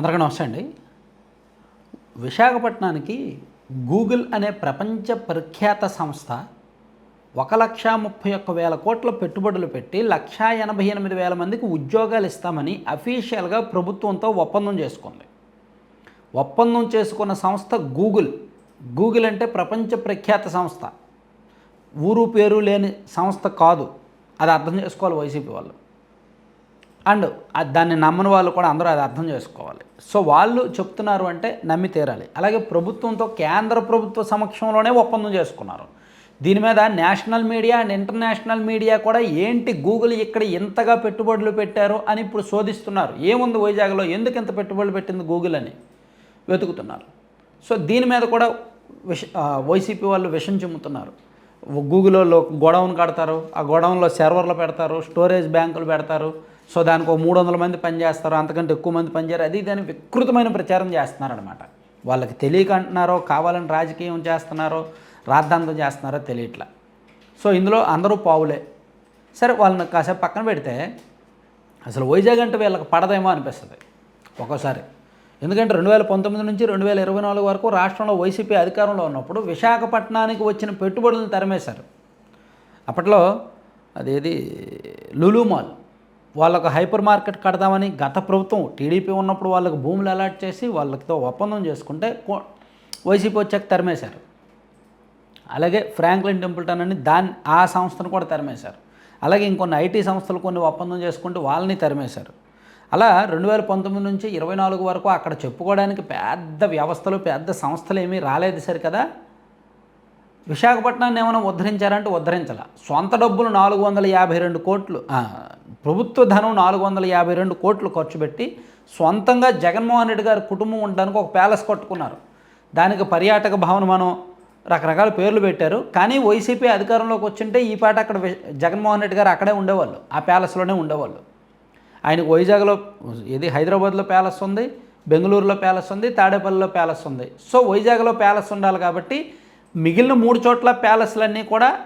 అందరికీ నమస్తే అండి. విశాఖపట్నానికి గూగుల్ అనే ప్రపంచ ప్రఖ్యాత సంస్థ ఒక లక్ష ముప్పై ఒక్క వేల కోట్ల పెట్టుబడులు పెట్టి లక్షా ఎనభై ఎనిమిది వేల మందికి ఉద్యోగాలు ఇస్తామని అఫీషియల్గా ప్రభుత్వంతో ఒప్పందం చేసుకుంది. ఒప్పందం చేసుకున్న సంస్థ గూగుల్. గూగుల్ అంటే ప్రపంచ ప్రఖ్యాత సంస్థ. ఊరు పేరు లేని సంస్థ కాదు. అది అర్థం చేసుకోవాలి వైసీపీ వాళ్ళు. అండ్ దాన్ని నమ్మని వాళ్ళు కూడా అందరూ అది అర్థం చేసుకోవాలి. సో వాళ్ళు చెప్తున్నారు అంటే నమ్మి తీరాలి. అలాగే ప్రభుత్వంతో కేంద్ర ప్రభుత్వ సమక్షంలోనే ఒప్పందం చేసుకున్నారు. దీని మీద national media and international media కూడా ఏంటి గూగుల్ ఇక్కడ ఇంతగా పెట్టుబడులు పెట్టారు అని ఇప్పుడు శోధిస్తున్నారు. ఏముంది వైజాగ్లో? ఎందుకు ఇంత పెట్టుబడులు పెట్టింది గూగుల్ అని వెతుకుతున్నారు. సో దీని మీద కూడా విష వైసీపీ వాళ్ళు విషం చిమ్ముతున్నారు. గూగుల్లో గోడౌన్ కడతారు ఆ గోడౌన్లో సర్వర్లు పెడతారు స్టోరేజ్ బ్యాంకులు పెడతారు సో దానికి ఒక మూడు వందల మంది పనిచేస్తారు అంతకంటే ఎక్కువ మంది పనిచేయరు అది దాని వికృతమైన ప్రచారం చేస్తున్నారనమాట వాళ్ళకి తెలియక అంటున్నారో కావాలని రాజకీయం చేస్తున్నారో రాద్ధాంతం చేస్తున్నారో తెలియట్లా. సో ఇందులో అందరూ పావులే. సరే వాళ్ళని కాసేపు పక్కన పెడితే అసలు వైజాగ్ అంటే వీళ్ళకి పడదేమో అనిపిస్తుంది. ఒక్కోసారి. ఎందుకంటే రెండు వేల పంతొమ్మిది నుంచి రెండు వేల ఇరవై నాలుగు వరకు రాష్ట్రంలో వైసీపీ అధికారంలో ఉన్నప్పుడు విశాఖపట్నానికి వచ్చిన పెట్టుబడులను తరిమేశారు. అప్పట్లో అదేది? Lulu mall. వాళ్ళకు హైపర్ మార్కెట్ కడదామని గత ప్రభుత్వం టీడీపీ ఉన్నప్పుడు వాళ్ళకు భూములు అలాట్ చేసి వాళ్ళతో ఒప్పందం చేసుకుంటే వైసీపీ వచ్చాక తరిమేశారు. అలాగే ఫ్రాంక్లిన్ టెంపుల్టన్ అని దాన్ని ఆ సంస్థను కూడా తరిమేశారు. అలాగే ఇంకొన్ని ఐటీ సంస్థలు కొన్ని ఒప్పందం చేసుకుంటే వాళ్ళని తరిమేశారు. అలా రెండు వేల పంతొమ్మిది నుంచి ఇరవై నాలుగు వరకు అక్కడ చెప్పుకోవడానికి పెద్ద వ్యవస్థలు పెద్ద సంస్థలు ఏమీ రాలేదు సరి కదా విశాఖపట్నాన్ని ఏమైనా ఉద్ధరించారంటే ఉద్ధరించాల. సొంత డబ్బులు నాలుగు వందల యాభై రెండు కోట్లు ప్రభుత్వ ధనం నాలుగు వందల యాభై రెండు కోట్లు ఖర్చు పెట్టి సొంతంగా జగన్మోహన్ రెడ్డి గారి కుటుంబం ఉండడానికి ఒక ప్యాలెస్ కట్టుకున్నారు. దానికి పర్యాటక భవన్ మనం రకరకాల పేర్లు పెట్టారు. కానీ వైసీపీ అధికారంలోకి వచ్చింటే ఈ పాట అక్కడ జగన్మోహన్ రెడ్డి గారు అక్కడే ఉండేవాళ్ళు. ఆ ప్యాలెస్లోనే ఉండేవాళ్ళు. ఆయనకు వైజాగ్లో ఇది హైదరాబాద్లో ప్యాలెస్ ఉంది బెంగళూరులో ప్యాలెస్ ఉంది తాడేపల్లిలో ప్యాలెస్ ఉంది. సో వైజాగ్లో ప్యాలెస్ ఉండాలి కాబట్టి మిగిలిన మూడు చోట్ల ప్యాలెస్లన్నీ కూడా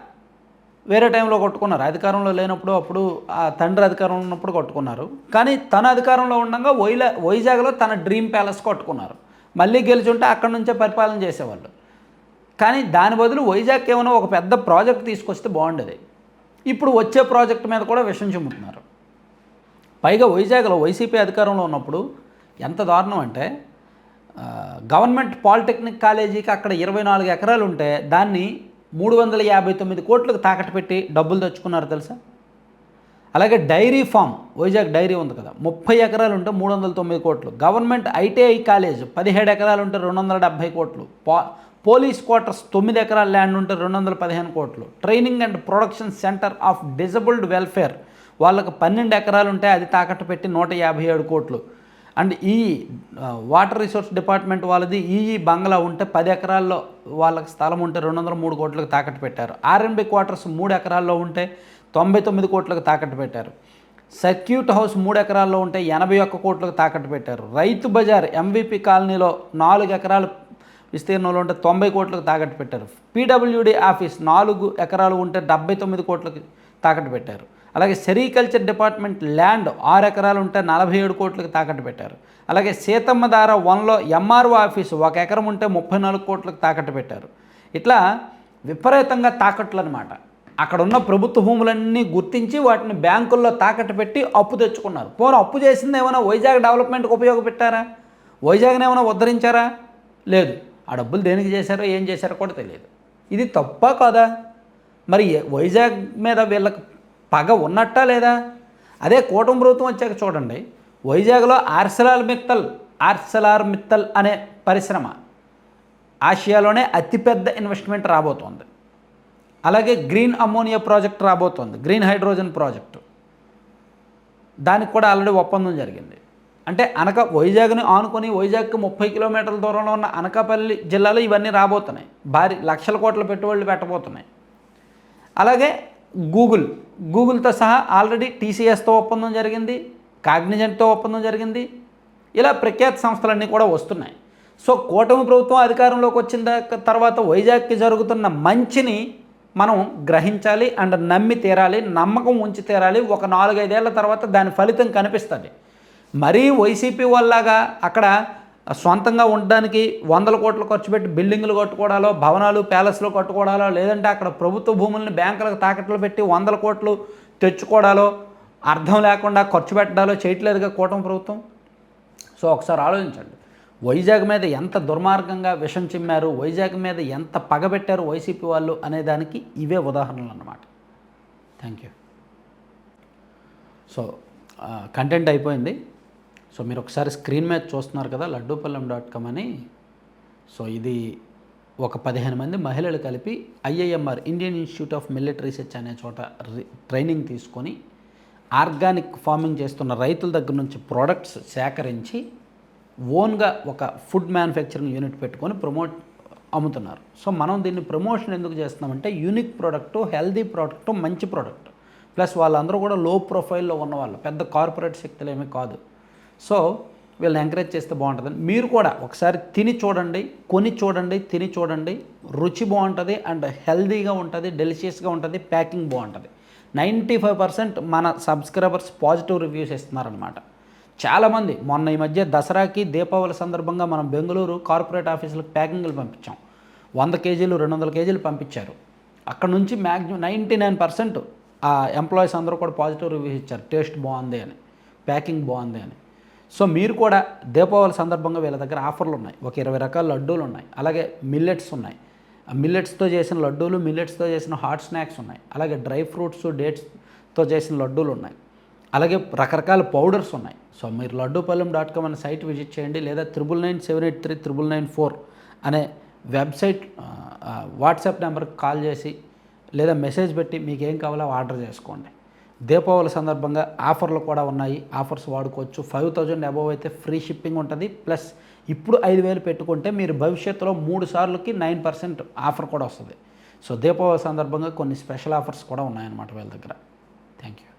వేరే టైంలో కొట్టుకున్నారు. అధికారంలో లేనప్పుడు అప్పుడు ఆ తండ్రి అధికారంలో ఉన్నప్పుడు కొట్టుకున్నారు. కానీ తన అధికారంలో ఉండగా వైలా వైజాగ్లో తన డ్రీమ్ ప్యాలెస్ కొట్టుకున్నారు. మళ్ళీ గెలిచుంటే అక్కడి నుంచే పరిపాలన చేసేవాళ్ళు. కానీ దాని బదులు వైజాగ్ ఏమైనా ఒక పెద్ద ప్రాజెక్ట్ తీసుకొస్తే బాగుండేది. ఇప్పుడు వచ్చే ప్రాజెక్ట్ మీద కూడా విషం చెమ్ముతున్నారు. పైగా వైజాగ్లో వైసీపీ అధికారంలో ఉన్నప్పుడు ఎంత దారుణం అంటే గవర్నమెంట్ పాలిటెక్నిక్ కాలేజీకి అక్కడ ఇరవై నాలుగు ఎకరాలు ఉంటే దాన్ని మూడు వందల యాభై తొమ్మిది కోట్లకు తాకట్టు పెట్టి డబ్బులు తెచ్చుకున్నారు తెలుసా? అలాగే డైరీ ఫామ్ వైజాగ్ డైరీ ఉంది కదా ముప్పై ఎకరాలు ఉంటే మూడు వందల తొమ్మిది కోట్లు. గవర్నమెంట్ ఐటీఐ కాలేజ్ పదిహేడు ఎకరాలు ఉంటే రెండు వందల డెబ్బై కోట్లు. పో పోలీస్ క్వార్టర్స్ తొమ్మిది ఎకరాల ల్యాండ్ ఉంటే రెండు వందల పదిహేను కోట్లు. Training and production centre of disabled welfare వాళ్ళకి పన్నెండు ఎకరాలు ఉంటే అది తాకట్టు పెట్టి నూట యాభై ఏడు కోట్లు. అండ్ ఈ వాటర్ రిసోర్స్ డిపార్ట్మెంట్ వాళ్ళది ఈ ఈ బంగ్లా ఉంటే పది ఎకరాల్లో వాళ్ళకి స్థలం ఉంటే రెండు వందల మూడు కోట్లకు తాకట్టు పెట్టారు. ఆర్ఎన్బి క్వార్టర్స్ మూడు ఎకరాల్లో ఉంటే తొంభై తొమ్మిది కోట్లకు తాకట్టు పెట్టారు. సర్క్యూట్ హౌస్ మూడు ఎకరాల్లో ఉంటే ఎనభై ఒక్క కోట్లకు తాకట్టు పెట్టారు. రైతు బజార్ ఎంవిపి కాలనీలో నాలుగు ఎకరాలు విస్తీర్ణంలో ఉంటే తొంభై కోట్లకు తాకట్టు పెట్టారు. పీడబ్ల్యూడి ఆఫీస్ నాలుగు ఎకరాలు ఉంటే డెబ్బై తొమ్మిది కోట్లకు తాకట్టు పెట్టారు. అలాగే సెరికల్చర్ డిపార్ట్మెంట్ ల్యాండ్ ఆరు ఎకరాలు ఉంటే నలభై ఏడు కోట్లకు తాకట్టు పెట్టారు. అలాగే సీతమ్మధార వన్లో ఎంఆర్ఓ ఆఫీసు ఒక ఎకరం ఉంటే ముప్పై నాలుగు కోట్లకు తాకట్టు పెట్టారు. ఇట్లా విపరీతంగా తాకట్లు అనమాట అక్కడ ఉన్న ప్రభుత్వ భూములన్నీ గుర్తించి వాటిని బ్యాంకుల్లో తాకట్టు పెట్టి అప్పు తెచ్చుకున్నారు. పోను అప్పు చేసింది ఏమైనా వైజాగ్ డెవలప్మెంట్కి ఉపయోగపెట్టారా? వైజాగ్ని ఏమైనా ఉద్ధరించారా? లేదు. ఆ డబ్బులు దేనికి చేశారో ఏం చేశారో కూడా తెలియదు. ఇది తప్ప కాదా? మరి వైజాగ్ మీద వీళ్ళకి పగ ఉన్నట్టా లేదా? అదే కూటమి ప్రభుత్వం వచ్చాక చూడండి. వైజాగ్లో ఆర్సెలార్ మిత్తల్ ఆర్సలార్ మిత్తల్ అనే పరిశ్రమ ఆసియాలోనే అతిపెద్ద ఇన్వెస్ట్మెంట్ రాబోతోంది. అలాగే గ్రీన్ అమ్మోనియా ప్రాజెక్ట్ రాబోతోంది. Green hydrogen project. దానికి కూడా ఆల్రెడీ ఒప్పందం జరిగింది. అంటే అనక వైజాగ్ని ఆనుకొని వైజాగ్కి ముప్పై కిలోమీటర్ల దూరంలో ఉన్న అనకాపల్లి జిల్లాలో ఇవన్నీ రాబోతున్నాయి. భారీ లక్షల కోట్ల పెట్టుబడులు పెట్టబోతున్నాయి. అలాగే గూగుల్. గూగుల్తో సహా ఆల్రెడీ టీసీఎస్తో ఒప్పందం జరిగింది కాగ్నిజెంట్తో ఒప్పందం జరిగింది. ఇలా ప్రఖ్యాత సంస్థలన్నీ కూడా వస్తున్నాయి. సో కూటమి ప్రభుత్వం అధికారంలోకి వచ్చిన తర్వాత వైజాగ్కి జరుగుతున్న మంచిని మనం గ్రహించాలి అండ్ నమ్మి తీరాలి నమ్మకం ఉంచి తీరాలి. ఒక నాలుగైదేళ్ళ తర్వాత దాని ఫలితం కనిపిస్తుంది. మరీ వైసీపీ వల్లగా అక్కడ సొంతంగా ఉండడానికి వందల కోట్లు ఖర్చు పెట్టి బిల్డింగులు కట్టుకోవడాలో భవనాలు ప్యాలెస్లు కట్టుకోవడాలో లేదంటే అక్కడ ప్రభుత్వ భూముల్ని బ్యాంకులకు తాకట్లు పెట్టి వందల కోట్లు తెచ్చుకోవడాలో అర్థం లేకుండా ఖర్చు పెట్టడాలో చేయట్లేదుగా కూటమి ప్రభుత్వం? సో ఒకసారి ఆలోచించండి. వైజాగ్ మీద ఎంత దుర్మార్గంగా విషం చిమ్మారు వైజాగ్ మీద ఎంత పగబెట్టారు వైసీపీ వాళ్ళు అనే దానికి ఇవే ఉదాహరణలు అన్నమాట. థ్యాంక్ యూ సో కంటెంట్ అయిపోయింది. సో మీరు ఒకసారి స్క్రీన్ మీద చూస్తున్నారు కదా లడ్డూపల్లెం డాట్ కామ్ అని. సో ఇది ఒక పదిహేను మంది మహిళలు కలిపి IIMR Indian Institute of Millet Research అనే చోట రి- ట్రైనింగ్ తీసుకొని ఆర్గానిక్ ఫార్మింగ్ చేస్తున్న రైతుల దగ్గర నుంచి ప్రోడక్ట్స్ సేకరించి ఓన్గా ఒక ఫుడ్ మ్యానుఫ్యాక్చరింగ్ యూనిట్ పెట్టుకొని ప్రమోట్ అమ్ముతున్నారు. సో మనం దీన్ని ప్రమోషన్ ఎందుకు చేస్తున్నామంటే యూనిక్ ప్రోడక్ట్ హెల్దీ ప్రోడక్ట్ మంచి ప్రోడక్ట్. ప్లస్ వాళ్ళందరూ కూడా లో ప్రొఫైల్లో ఉన్నవాళ్ళు పెద్ద కార్పొరేట్ శక్తులు ఏమీ కాదు. సో వీళ్ళని ఎంకరేజ్ చేస్తే బాగుంటుందని. మీరు కూడా ఒకసారి తిని చూడండి కొని చూడండి తిని చూడండి. రుచి బాగుంటుంది అండ్ హెల్దీగా ఉంటుంది డెలిషియస్గా ఉంటుంది ప్యాకింగ్ బాగుంటుంది. నైంటీ ఫైవ్ పర్సెంట్ మన సబ్స్క్రైబర్స్ పాజిటివ్ రివ్యూస్ ఇస్తున్నారనమాట చాలామంది మొన్న ఈ మధ్య దసరాకి దీపావళి సందర్భంగా మనం బెంగళూరు కార్పొరేట్ ఆఫీసులకు ప్యాకింగ్లు పంపించాం. వంద కేజీలు రెండు వందల కేజీలు పంపించారు. అక్కడ నుంచి మ్యాక్సిమం నైంటీ నైన్ పర్సెంట్ ఆ ఎంప్లాయీస్ అందరూ కూడా పాజిటివ్ రివ్యూస్ ఇచ్చారు. టేస్ట్ బాగుంది అని ప్యాకింగ్ బాగుంది అని. సో మీరు కూడా దీపావళి సందర్భంగా వీళ్ళ దగ్గర ఆఫర్లు ఉన్నాయి. ఒక ఇరవై రకాల లడ్డూలు ఉన్నాయి. అలాగే మిల్లెట్స్ ఉన్నాయి. ఆ మిల్లెట్స్తో చేసిన లడ్డూలు మిల్లెట్స్తో చేసిన హాట్ స్నాక్స్ ఉన్నాయి. అలాగే డ్రై ఫ్రూట్స్ డేట్స్తో చేసిన లడ్డూలు ఉన్నాయి. అలాగే రకరకాల పౌడర్స్ ఉన్నాయి. సో మీరు లడ్డూపల్లెం డాట్ కామ్ అనే సైట్ విజిట్ చేయండి. లేదా triple nine seven eight three triple nine four అనే వెబ్సైట్ వాట్సాప్ నెంబర్కి కాల్ చేసి లేదా మెసేజ్ పెట్టి మీకు ఏం కావాలో ఆర్డర్ చేసుకోండి. దీపావళి సందర్భంగా ఆఫర్లు కూడా ఉన్నాయి. ఆఫర్స్ వాడుకోవచ్చు. ఫైవ్ థౌజండ్ అబవ్ అయితే ఫ్రీ షిప్పింగ్ ఉంటుంది. ప్లస్ ఇప్పుడు ఐదు వేలు పెట్టుకుంటే మీరు భవిష్యత్తులో మూడు సార్లకి నైన్ పర్సెంట్ ఆఫర్ కూడా వస్తుంది. సో దీపావళి సందర్భంగా కొన్ని స్పెషల్ ఆఫర్స్ కూడా ఉన్నాయన్నమాట వీళ్ళ దగ్గర. Thank you